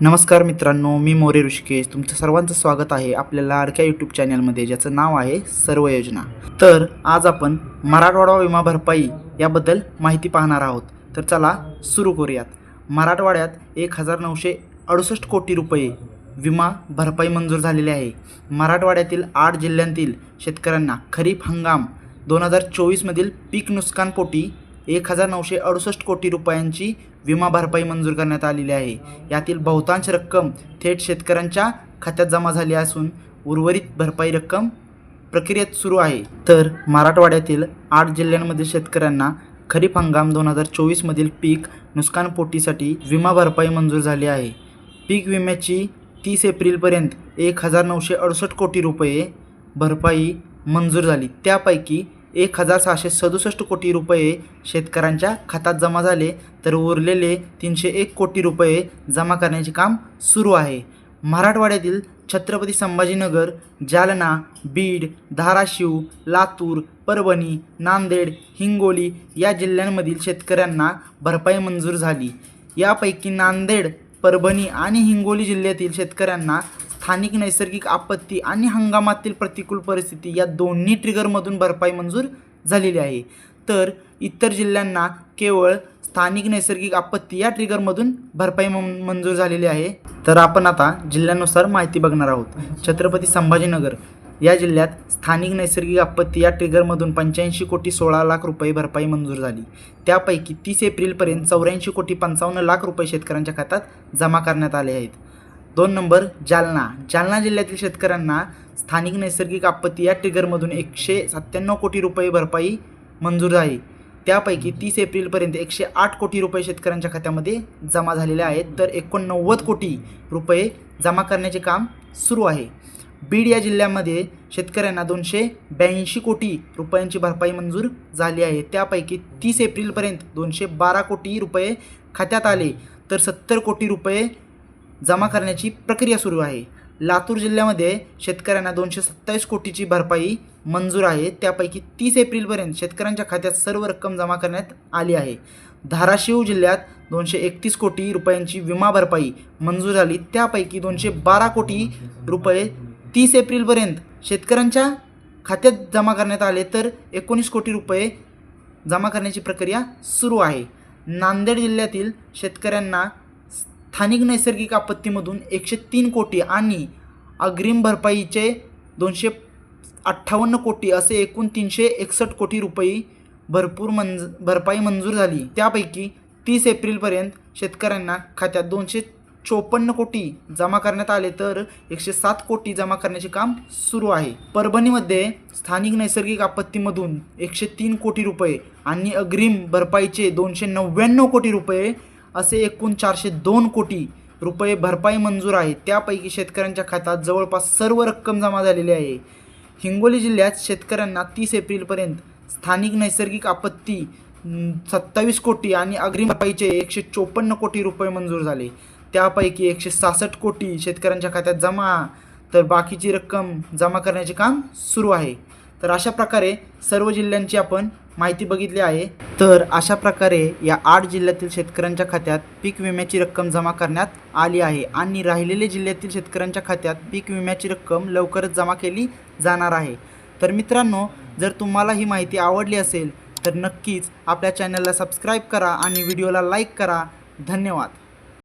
नमस्कार मित्रांनो मी मोरे ऋषिकेश. तुमचं सर्वांचं स्वागत आहे आपल्या लाडक्या यूट्यूब चॅनलमध्ये ज्याचं नाव आहे सर्व योजना. तर आज आपण मराठवाडा विमा भरपाई याबद्दल माहिती पाहणार आहोत. तर चला सुरू करूयात. मराठवाड्यात एक हजार नऊशे अडुसष्ट कोटी रुपये विमा भरपाई मंजूर झालेली आहे. मराठवाड्यातील आठ जिल्ह्यांतील शेतकऱ्यांना खरीप हंगाम दोन हजार चोवीसमधील पीक नुकसानपोटी एक हजार नऊशे अडुसष्ट कोटी रुपयांची विमा भरपाई मंजूर करण्यात आलेली आहे. यातील बहुतांश रक्कम थेट शेतकऱ्यांच्या खात्यात जमा झाली असून उर्वरित भरपाई रक्कम प्रक्रियेत सुरू आहे. तर मराठवाड्यातील आठ जिल्ह्यांमधील शेतकऱ्यांना खरीप हंगाम दोन हजार चोवीसमधील पीक नुकसानपोटीसाठी विमा भरपाई मंजूर झाली आहे. पीक विम्याची तीस एप्रिलपर्यंत एक हजार नऊशे अडुसष्ट कोटी रुपये भरपाई मंजूर झाली. त्यापैकी एक हजार सहाशे सदुसष्ट कोटी रुपये शेतकऱ्यांच्या खात्यात जमा झाले तर उरलेले तीनशे एक कोटी रुपये जमा करण्याचे काम सुरू आहे. मराठवाड्यातील छत्रपती संभाजीनगर जालना बीड धाराशिव लातूर परभणी नांदेड हिंगोली या जिल्ह्यांमधील शेतकऱ्यांना भरपाई मंजूर झाली. यापैकी नांदेड परभणी आणि हिंगोली जिल्ह्यातील शेतकऱ्यांना स्थानिक नैसर्गिक आपत्ती आणि हंगामातील प्रतिकूल परिस्थिती या दोन्ही ट्रिगरमधून भरपाई मंजूर झालेली आहे. तर इतर जिल्ह्यांना केवळ स्थानिक नैसर्गिक आपत्ती या ट्रिगरमधून भरपाई मं- मंजूर झालेली आहे. तर आपण आता जिल्ह्यानुसार माहिती बघणार आहोत. छत्रपती संभाजीनगर या जिल्ह्यात स्थानिक नैसर्गिक आपत्ती या ट्रिगरमधून पंच्याऐंशी कोटी सोळा लाख रुपये भरपाई मंजूर झाली. त्यापैकी तीस एप्रिलपर्यंत चौऱ्याऐंशी कोटी पंचावन्न लाख रुपये शेतकऱ्यांच्या खात्यात जमा करण्यात आले आहेत. दोन नंबर जालना. जालना जिल्ह्यातील शेतकऱ्यांना स्थानिक नैसर्गिक आपत्ती या ट्रिगरमधून एकशे सत्त्याण्णव कोटी रुपये भरपाई मंजूर आहे त्यापैकी तीस एप्रिलपर्यंत एकशे आठ कोटी रुपये शेतकऱ्यांच्या खात्यामध्ये जमा झालेले आहेत. तर एकोणनव्वद कोटी रुपये जमा करण्याचे काम सुरू आहे. बीड या जिल्ह्यामध्ये शेतकऱ्यांना दोनशे ब्याऐंशी कोटी रुपयांची भरपाई मंजूर झाली आहे. त्यापैकी तीस एप्रिलपर्यंत दोनशे बारा कोटी रुपये खात्यात आले. तर सत्तर कोटी रुपये जमा करण्याची प्रक्रिया सुरू आहे. लातूर जिल्ह्यामध्ये शेतकऱ्यांना दोनशे सत्तावीस कोटीची भरपाई मंजूर आहे. त्यापैकी तीस एप्रिलपर्यंत शेतकऱ्यांच्या खात्यात सर्व रक्कम जमा करण्यात आली आहे. धाराशिव जिल्ह्यात दोनशे एकतीस कोटी रुपयांची विमा भरपाई मंजूर झाली. त्यापैकी दोनशे बारा कोटी रुपये तीस एप्रिलपर्यंत शेतकऱ्यांच्या खात्यात जमा करण्यात आले. तर एकोणीस कोटी रुपये जमा करण्याची प्रक्रिया सुरू आहे. नांदेड जिल्ह्यातील शेतकऱ्यांना स्थानिक नैसर्गिक आपत्तीमधून एकशे तीन कोटी आणि अग्रिम भरपाईचे दोनशे अठ्ठावन्न कोटी असे एकूण तीनशे एकसष्ट कोटी रुपये भरपूर मंज भरपाई मंजूर झाली. त्यापैकी तीस एप्रिलपर्यंत शेतकऱ्यांना खात्यात दोनशे चोपन्न कोटी जमा करण्यात आले तर एकशे सात कोटी जमा करण्याचे काम सुरू आहे. परभणीमध्ये स्थानिक नैसर्गिक आपत्तीमधून एकशे तीन कोटी रुपये आणि अग्रिम भरपाईचे दोनशे नव्याण्णव कोटी रुपये असे एकूण चारशे दोन कोटी रुपये भरपाई मंजूर आहे. त्यापैकी शेतकऱ्यांच्या खात्यात जवळपास सर्व रक्कम जमा झालेली आहे. हिंगोली जिल्ह्यात शेतकऱ्यांना तीस एप्रिलपर्यंत स्थानिक नैसर्गिक आपत्ती सत्तावीस कोटी आणि अग्रिम भरपाईचे एकशे चोपन्न कोटी रुपये मंजूर झाले. त्यापैकी एकशे सहासष्ट कोटी शेतकऱ्यांच्या खात्यात जमा. तर बाकीची रक्कम जमा करण्याचे काम सुरू आहे. तर अशा प्रकारे सर्व जिल्ह्यांची आपण माहिती बघितली आहे. तर अशा प्रकारे या आठ जिल्ह्यातील शेतकऱ्यांच्या खात्यात पीक विम्याची रक्कम जमा करण्यात आली आहे आणि राहिलेले जिल्ह्यातील शेतकऱ्यांच्या खात्यात पीक विम्याची रक्कम लवकरच जमा केली जाणार आहे. तर मित्रांनो जर तुम्हाला ही माहिती आवडली असेल तर नक्कीच आपल्या चॅनलला सबस्क्राईब करा आणि व्हिडिओला लाईक करा. धन्यवाद.